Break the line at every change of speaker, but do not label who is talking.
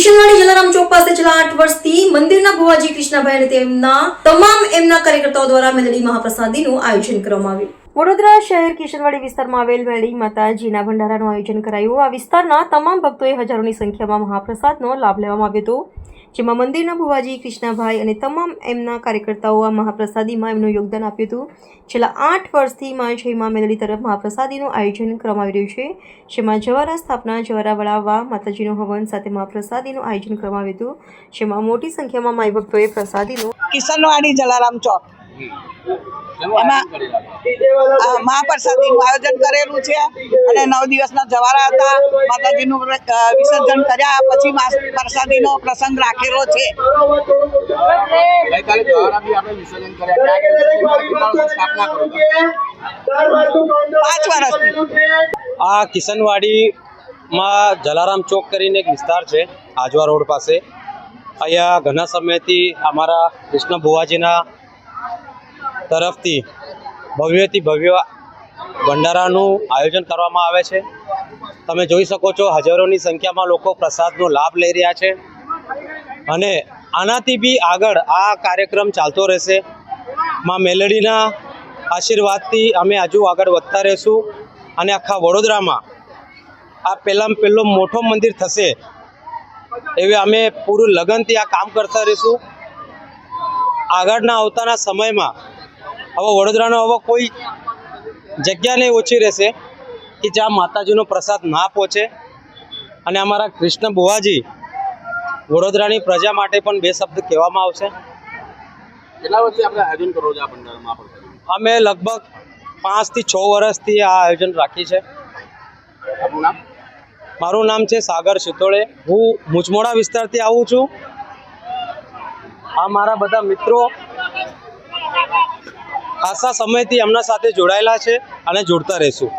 કિશનવાડી જલારામ ચોક પાસે છેલ્લા આઠ વર્ષથી મંદિરના ભુવાજી કૃષ્ણભાઈ અને તેમના તમામ એમના કાર્યકર્તાઓ દ્વારા મેલડી મહાપ્રસાદીનું આયોજન કરવામાં આવ્યું. વડોદરા શહેર કિશનવાડી વિસ્તારમાં આવેલ મેળી માતાજીના ભંડારાનું આયોજન કરાયું. આ વિસ્તારના તમામ ભક્તોએ હજારોની સંખ્યામાં મહાપ્રસાદનો લાભ લેવામાં આવ્યો હતો. જેમાં મંદિરના ભુવાજી, કૃષ્ણભાઈ અને તમામ એમના કાર્યકર્તાઓ આ મહાપ્રસાદીમાં એમનું યોગદાન આપ્યું હતું. છેલ્લા આઠ વર્ષથી માં જયમાં મેલડી તરફ મહાપ્રસાદીનું આયોજન કરવામાં આવી રહ્યું છે. જેમાં જવારા સ્થાપના, જવારા વળાવવા, માતાજીનું હવન સાથે મહાપ્રસાદીનું આયોજન કરવામાં આવ્યું હતું. જેમાં મોટી સંખ્યામાં માઈ ભક્તોએ પ્રસાદીનું
કિશનવાડી જલારામ ચોક. એમાં આ મહાપ્રસાદીનું આયોજન કરેલું છે અને નવ દિવસના જવારા હતા. માતાજીનું વિસર્જન કર્યા પછી મા- પ્રસાદીનો પ્રસંગ રાખેલો છે? પાંચ વર્ષથી
આ કિશનવાડીમાં જલારામ ચોક કરીને એક વિસ્તાર છે આજવા રોડ પાસે. અહીંયા ઘણા સમયથી અમારા કૃષ્ણ ભુવાજીના તરફથી ભવ્યથી ભવ્ય ભંડારાનું આયોજન કરવામાં આવે છે. તમે જોઈ શકો છો હજારોની સંખ્યામાં લોકો પ્રસાદનો લાભ લઈ રહ્યા છે. અને આનાથી બી આગળ આ કાર્યક્રમ ચાલતો રહેશે. માં મેલડીના આશીર્વાદથી અમે હજુ આગળ વધતા રહીશું. અને આખા વડોદરામાં આ પહેલાં પહેલો મોટો મંદિર થશે એવી અમે પૂરું લગનથી આ કામ કરતા રહીશું. આગળના આવતાના સમયમાં હવે વડોદરાનો હવે કોઈ જગ્યા નહીં ઓછી રહેશે કે જ્યાં માતાજીનો પ્રસાદ ના પહોંચે. અને અમારા કૃષ્ણ બુવાજી વડોદરાની પ્રજા માટે પણ બે શબ્દ કહેવામાં આવશે.
કેટલા વર્ષથી આપણે આયોજન કરો છો આ ભંડારામાં
અમે લગભગ પાંચથી છ વર્ષથી આ આયોજન રાખી છે મારું નામ છે સાગર સિતોળે હું મુચમોડા વિસ્તારથી આવું છું. આ મારા બધા મિત્રો ખાસા સમયથી એમના સાથે જોડાયેલા છે અને જોડતા રહીશું.